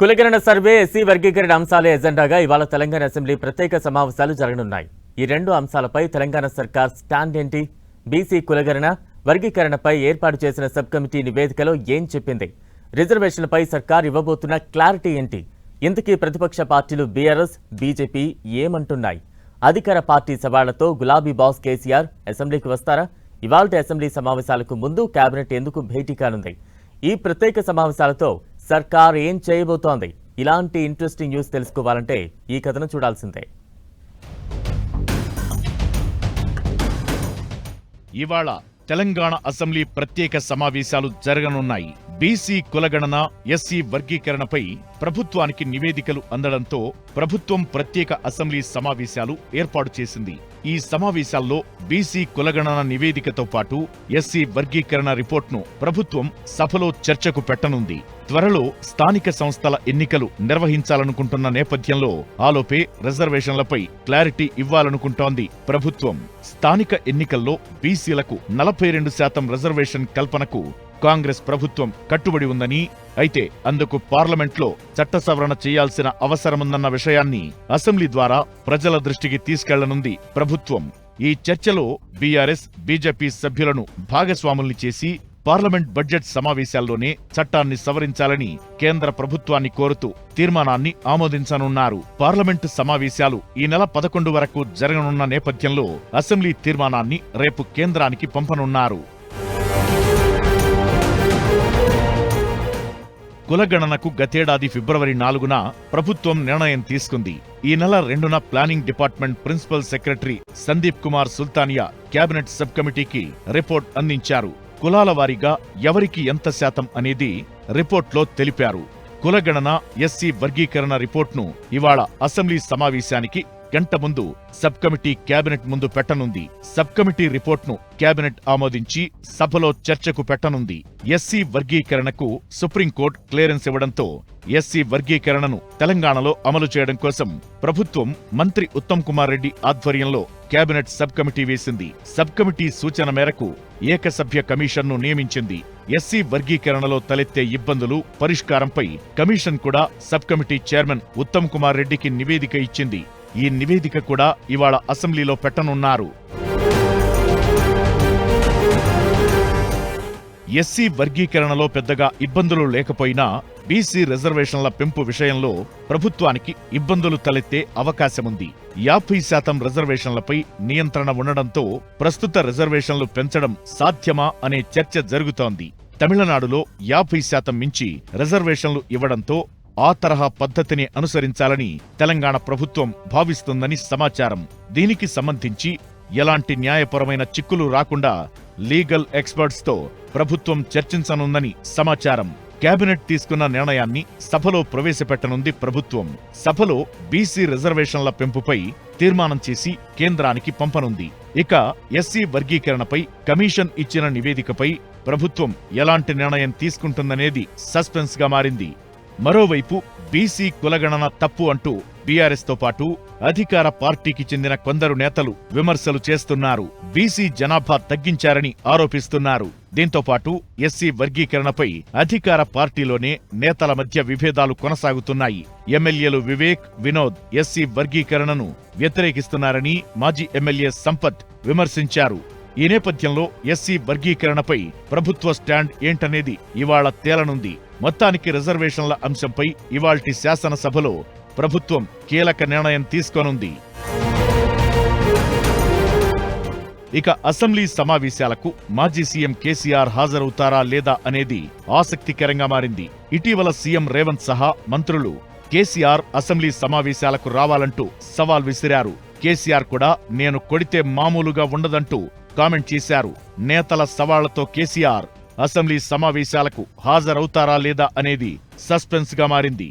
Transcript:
కులగణన survey SC వర్గీకరణ అంశాల ఎజెండాగా ఇవాళ తెలంగాణ అసెంబ్లీ ప్రత్యేక సమావేశాలు జరగనున్నాయి. ఈ రెండు అంశాలపై తెలంగాణ సర్కార్ స్టాండ్ ఏంటి? బీసీ కులగణన వర్గీకరణపై ఏర్పాటు చేసిన సబ్ కమిటీ నివేదికలో ఏం చెప్పింది? రిజర్వేషన్లపై సర్కార్ ఇవ్వబోతున్న క్లారిటీ ఏంటి? ఇంతకీ ప్రతిపక్ష పార్టీలు బీఆర్ఎస్ బీజేపీ ఏమంటున్నాయి? అధికార పార్టీ సవాళ్ళతో గులాబీ బాస్ కేసీఆర్ అసెంబ్లీకి వస్తారా? ఇవాళ అసెంబ్లీ సమావేశాలకు ముందు కేబినెట్ ఎందుకు భేటీ కానుంది? ఈ ప్రత్యేక సమావేశాలతో సర్కార్ ఏం చేయబోతోంది? ఇలాంటి ఇంట్రెస్టింగ్ న్యూస్ తెలుసుకోవాలంటే ఈ కథను చూడాల్సిందే. ఇవాళ తెలంగాణ అసెంబ్లీ ప్రత్యేక సమావేశాలు జరగనున్నాయి. బీసీ కులగణన ఎస్సీ వర్గీకరణపై ప్రభుత్వానికి నివేదికలు అందడంతో ప్రభుత్వం ప్రత్యేక అసెంబ్లీ సమావేశాలు ఏర్పాటు చేసింది. ఈ సమావేశాల్లో బీసీ కులగణన నివేదికతో పాటు ఎస్సీ వర్గీకరణ రిపోర్ట్ను ప్రభుత్వం సభలో చర్చకు పెట్టనుంది. త్వరలో స్థానిక సంస్థల ఎన్నికలు నిర్వహించాలనుకుంటున్న నేపథ్యంలో ఆలోపే రిజర్వేషన్లపై క్లారిటీ ఇవ్వాలనుకుంటోంది ప్రభుత్వం. స్థానిక ఎన్నికల్లో బీసీలకు నలభై రెండు శాతం రిజర్వేషన్ కల్పనకు కాంగ్రెస్ ప్రభుత్వం కట్టుబడి ఉందని అయితే అందుకు పార్లమెంట్లో చట్ట సవరణ చేయాల్సిన అవసరముందన్న విషయాన్ని అసెంబ్లీ ద్వారా ప్రజల దృష్టికి తీసుకెళ్ళనుంది ప్రభుత్వం. ఈ చర్చలో బీఆర్ఎస్ బీజేపీ సభ్యులను భాగస్వాముల్ని చేసి పార్లమెంట్ బడ్జెట్ సమావేశాల్లోనే చట్టాన్ని సవరించాలని కేంద్ర ప్రభుత్వాన్ని కోరుతూ తీర్మానాన్ని ఆమోదించనున్నారు. పార్లమెంటు సమావేశాలు ఈ నెల పదకొండు వరకు జరగనున్న నేపథ్యంలో అసెంబ్లీ తీర్మానాన్ని రేపు కేంద్రానికి పంపనున్నారు. కులగణనకు గతేడాది ఫిబ్రవరి నాలుగున ప్రభుత్వం నిర్ణయం తీసుకుంది. ఈ నెల రెండున planning department principal secretary Sandeep Kumar Sultania cabinet sub కమిటీకి రిపోర్ట్ అందించారు. కులాల వారీగా ఎవరికి ఎంత శాతం అనేది రిపోర్ట్లో తెలిపారు. కులగణన ఎస్సీ వర్గీకరణ రిపోర్ట్ను ఇవాళ అసెంబ్లీ సమావేశానికి గంట ముందు సబ్ కమిటీ కేబినెట్ ముందు పెట్టనుంది. సబ్ కమిటీ రిపోర్ట్ను కేబినెట్ ఆమోదించి సభలో చర్చకు పెట్టనుంది. ఎస్సీ వర్గీకరణకు సుప్రీంకోర్టు క్లియరెన్స్ ఇవ్వడంతో ఎస్సీ వర్గీకరణను తెలంగాణలో అమలు చేయడం కోసం ప్రభుత్వం మంత్రి ఉత్తమ్ కుమార్ రెడ్డి ఆధ్వర్యంలో కేబినెట్ సబ్ కమిటీ వేసింది. సబ్ కమిటీ సూచన మేరకు ఏకసభ్య కమిషన్ను నియమించింది. ఎస్సీ వర్గీకరణలో తలెత్తే ఇబ్బందులు పరిష్కారంపై కమిషన్ కూడా sub committee chairman Uttam Kumar రెడ్డికి నివేదిక ఇచ్చింది. ఈ నివేదిక కూడా ఇవాళ అసెంబ్లీలో పెట్టనున్నారు. ఎస్సీ వర్గీకరణలో పెద్దగా ఇబ్బందులు లేకపోయినా బీసీ రిజర్వేషన్ల పెంపు విషయంలో ప్రభుత్వానికి ఇబ్బందులు తలెత్తే అవకాశముంది. యాభై శాతం రిజర్వేషన్లపై నియంత్రణ ఉండడంతో ప్రస్తుత రిజర్వేషన్లు పెంచడం సాధ్యమా అనే చర్చ జరుగుతోంది. తమిళనాడులో యాభై శాతం మించి రిజర్వేషన్లు ఇవ్వడంతో ఆ తరహా పద్ధతిని అనుసరించాలని తెలంగాణ ప్రభుత్వం భావిస్తుందని సమాచారం. దీనికి సంబంధించి ఎలాంటి న్యాయపరమైన చిక్కులు రాకుండా లీగల్ ఎక్స్పర్ట్స్తో ప్రభుత్వం చర్చించనుందని సమాచారం. కేబినెట్ తీసుకున్న నిర్ణయాన్ని సభలో ప్రవేశపెట్టనుంది ప్రభుత్వం. సభలో బీసీ రిజర్వేషన్ల పెంపుపై తీర్మానం చేసి కేంద్రానికి పంపనుంది. ఇక ఎస్సీ వర్గీకరణపై కమిషన్ ఇచ్చిన నివేదికపై ప్రభుత్వం ఎలాంటి నిర్ణయం తీసుకుంటుందనేది సస్పెన్స్గా మారింది. మరోవైపు బీసీ కులగణన తప్పు అంటూ బీఆర్ఎస్తో పాటు అధికార పార్టీకి చెందిన కొందరు నేతలు విమర్శలు చేస్తున్నారు. బీసీ జనాభా తగ్గించారని ఆరోపిస్తున్నారు. దీంతో పాటు ఎస్సీ వర్గీకరణపై అధికార పార్టీలోనే నేతల మధ్య విభేదాలు కొనసాగుతున్నాయి. ఎమ్మెల్యేలు వివేక్ వినోద్ ఎస్సీ వర్గీకరణను వ్యతిరేకిస్తున్నారని మాజీ ఎమ్మెల్యే సంపత్ విమర్శించారు. ఈ నేపథ్యంలో ఎస్సీ వర్గీకరణపై ప్రభుత్వ స్టాండ్ ఏంటనేది ఇవాళ తేలనుంది. మొత్తానికి రిజర్వేషన్ల అంశంపై ఇవాల్టి శాసనసభలో ప్రభుత్వం కీలక నిర్ణయం తీసుకోనుంది. ఇక అసెంబ్లీ సమావేశాలకు మాజీ సీఎం కేసీఆర్ హాజరవుతారా లేదా అనేది ఆసక్తికరంగా మారింది. ఇటీవల సీఎం రేవంత్ సహా మంత్రులు కేసీఆర్ అసెంబ్లీ సమావేశాలకు రావాలంటూ సవాల్ విసిరారు. కేసీఆర్ కూడా నేను కొడితే మామూలుగా ఉండదంటూ కామెంట్ చేశారు. నేతల సవాళ్ళతో కేసీఆర్ అసెంబ్లీ సమావేశాలకు హాజరవుతారా లేదా అనేది సస్పెన్స్గా మారింది.